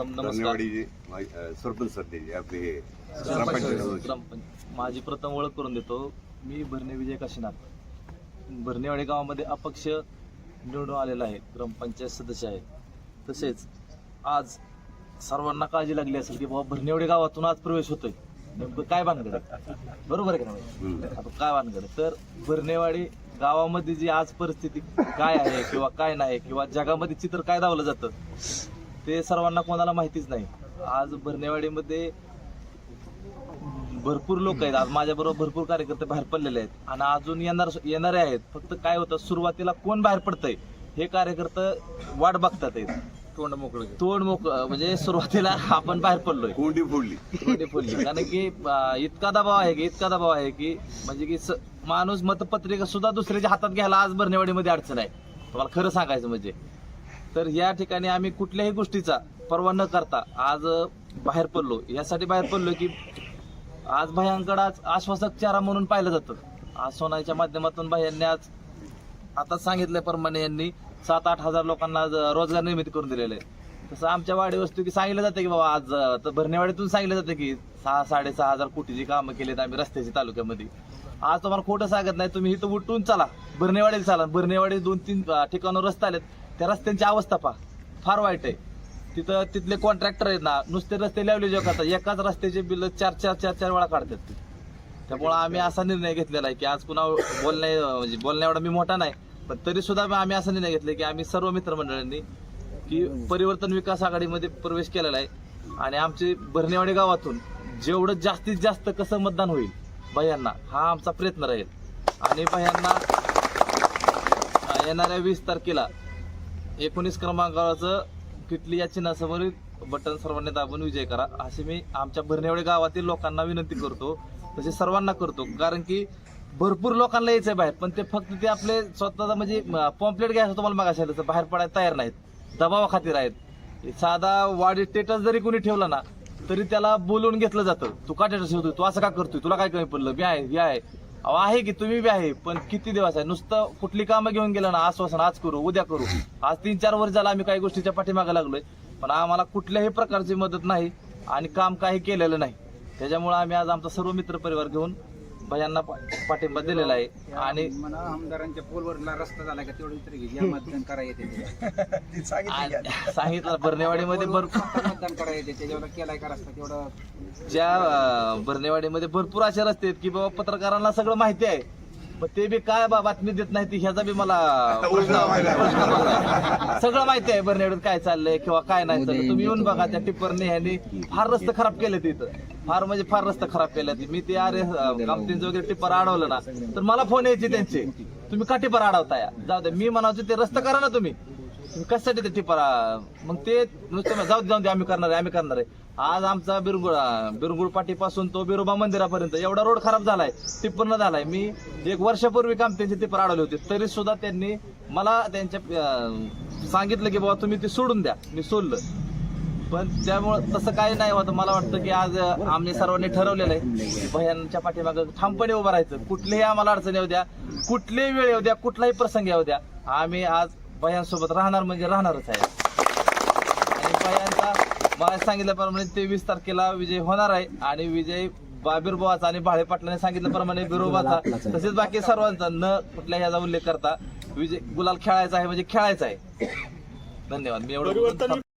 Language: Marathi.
नमस्कार. धन्यवादी सरपंच आपले हे ग्रामपंचायत माझी प्रथम ओळख करून देतो. मी भरणे विजय काशीनाथ. भरणेवाडी गावामध्ये अपक्ष निवडून आलेला आहे ग्रामपंचायत सदस्य आहे. तसेच आज सर्वांना काळजी लागली असेल की बाबा भरणेवाडी गावातून आज प्रवेश होतोय. नेमकं काय भानगड आहे? बरोबर आहे का नाही? हम्म. आता काय भानगड आहे? तर भरणेवाडी गावामध्ये जी आज परिस्थिती काय आहे किंवा काय नाही किंवा जगामध्ये चित्र काय दावलं जातं? ते सर्वांना कोणाला माहितीच नाही. आज भरणेवाडीमध्ये भरपूर लोक आहेत. आज माझ्याबरोबर भरपूर कार्यकर्ते बाहेर पडलेले आहेत. आणि अजून येणार येणारे आहेत. फक्त काय होतं सुरुवातीला कोण बाहेर पडतंय हे कार्यकर्ते वाट बघतात आहेत. तोंड मोकळं तोंड मोक म्हणजे सुरुवातीला आपण बाहेर पडलोय. कोंडी फोडली. तोंडी फोडली. कारण की इतका दबाव आहे की इतका दबाव आहे की म्हणजे की माणूस मतपत्रिका सुद्धा दुसऱ्याच्या हातात घ्यायला आज भरणेवाडीमध्ये अडचण आहे. तुम्हाला खरं सांगायचं म्हणजे. तर या ठिकाणी आम्ही कुठल्याही गोष्टीचा पर्वा न करता आज बाहेर पडलो. यासाठी बाहेर पडलो की आज भायांकडे आज आश्वासक चारा म्हणून पाहिलं जातं. आज सोनाच्या माध्यमातून भायांनी आज आता सांगितल्याप्रमाणे यांनी सात आठ हजार लोकांना आज रोजगार निर्मिती करून दिलेले आहे. तसं आमच्या वाडी वस्तू की सांगितलं जातं की बाबा आज तर भरणेवाडीतून सांगितलं जातं की सहा साडेसहा हजार कोटीची कामं केलीत आम्ही रस्त्याची तालुक्यामध्ये. आज तुम्हाला खोटं सांगत नाही तुम्ही इथं उठून चला. भरणेवाडीला चला. भरणेवाडी दोन तीन ठिकाणावर रस्ते आलेत. त्या रस्त्यांची अवस्था पहा. फार वाईट आहे. तिथं तिथले कॉन्ट्रॅक्टर आहेत ना नुसते रस्ते लावले जे करतात. एकाच रस्त्याचे बिल चार चार चार चार वेळा काढतात ते. त्यामुळं आम्ही असा निर्णय घेतलेला आहे की आज पुन्हा बोलण्या म्हणजे बोलण्या एवढा मी मोठा नाही पण तरी सुद्धा आम्ही असा निर्णय घेतला की आम्ही सर्व मित्रमंडळांनी की परिवर्तन विकास आघाडीमध्ये प्रवेश केलेला आहे. आणि आमचे भरणेवाडी गावातून जेवढं जास्तीत जास्त कसं मतदान होईल भयांना हा आमचा प्रयत्न राहील. आणि भयांना येणाऱ्या वीस तारखेला एकोणीस क्रमांकाचं किटली या चिन्हासमोरील बटन सर्वांनी दाबून विजय करा. अशी मी आमच्या भरणेवाडी गावातील लोकांना विनंती करतो. तसे सर्वांना करतो. कारण की भरपूर लोकांना यायचं आहे बाहेर पण ते फक्त ते आपले स्वतःचा म्हणजे पॉम्पलेट घ्यायचं तुम्हाला मागायला सांगितलं, बाहेर पडायला तयार नाहीत. दबावा खातीर आहेत. साधा वाडी स्टेटस जरी कोणी ठेवला ना तरी त्याला बोलवून घेतलं जातं. तू का स्टेटस ठेवतोय तू असं का करतोय? तुला काय कमी पडलं? मी आहे मी आहे. अहो आहे की तुम्ही बी आहे पण किती दिवस आहे? नुसतं कुठली कामं घेऊन गेलं ना आश्वासन आज करू उद्या करू. आज तीन चार वर्ष झालं आम्ही काही गोष्टीच्या पाठीमागे लागलोय पण आम्हाला कुठल्याही प्रकारची मदत नाही आणि काम काही केलेलं नाही. त्याच्यामुळे आम्ही आज आमचा सर्व मित्र परिवार घेऊन भयांना पा- पाठिंबा दिलेला आहे. आणि म्हणा आमदारांच्या पोलवरला रस्ता झाला का तेवढं तरी घे या मतदान करा येते सांगितलं बर्नेवाडीमध्ये भरपूर मतदान करा येते त्याच्यावर केलाय का रस्ता तेवढं? ज्या अं, भरणेवाडीमध्ये भरपूर असे रस्ते आहेत की बाबा पत्रकारांना सगळं माहिती आहे. पण ते बी काय बा- बातमी देत नाही ती ह्याचा बी मला. सगळं माहिती आहे भरणेवाडीत काय चाललंय किंवा काय नाही चाललं तुम्ही येऊन बघा त्या टिप्परने ह्यांनी फार रस्ते खराब केले तिथं. फार म्हणजे फार रस्ता खराब केला मी ते अरे कामतींचं वगैरे टिप्पर अडवलं ना तर मला फोन यायचे त्यांचे. तुम्ही का टिप्पर अडवताय जाऊ दे मी म्हणायचो ते रस्ता करा ना तुम्ही. कशासाठी ते टिप्पर मग ते नुसतं जाऊ दे जाऊ दे आम्ही करणार आहे आम्ही करणार आहे. आज आमचा बिरगुळ बिरगुळ पाटीपासून तो बिरोबा मंदिरापर्यंत एवढा रोड खराब झालाय टिप्पर न झालाय. मी एक वर्षापूर्वी काम त्यांचे टिप्पर अडवले होते तरी सुद्धा त्यांनी मला त्यांच्या सांगितलं की बाबा तुम्ही ते सोडून द्या मी सोडलं. पण त्यामुळं तसं काही नाही होतं. मला वाटतं की आज आम्ही सर्वांनी ठरवलेलं आहे. की भयांच्या पाठीमागं ठामपणे उभं राहायचं. कुठलीही आम्हाला अडचण येऊ द्या. कुठलीही वेळ येऊ द्या. कुठलाही प्रसंग येऊ द्या. आम्ही आज भयांसोबत राहणार म्हणजे राहणारच आहे. आणि भयांचा मला सांगितल्याप्रमाणे तेवीस तारखेला विजय होणार आहे. आणि विजय बाबीरबावाचा आणि भाळे पाटलाने सांगितल्याप्रमाणे बिरोबाचा तसेच बाकी सर्वांचा न कुठल्या ह्याचा उल्लेख करता विजय गुलाल खेळायचा आहे म्हणजे खेळायचा आहे. धन्यवाद. मी एवढं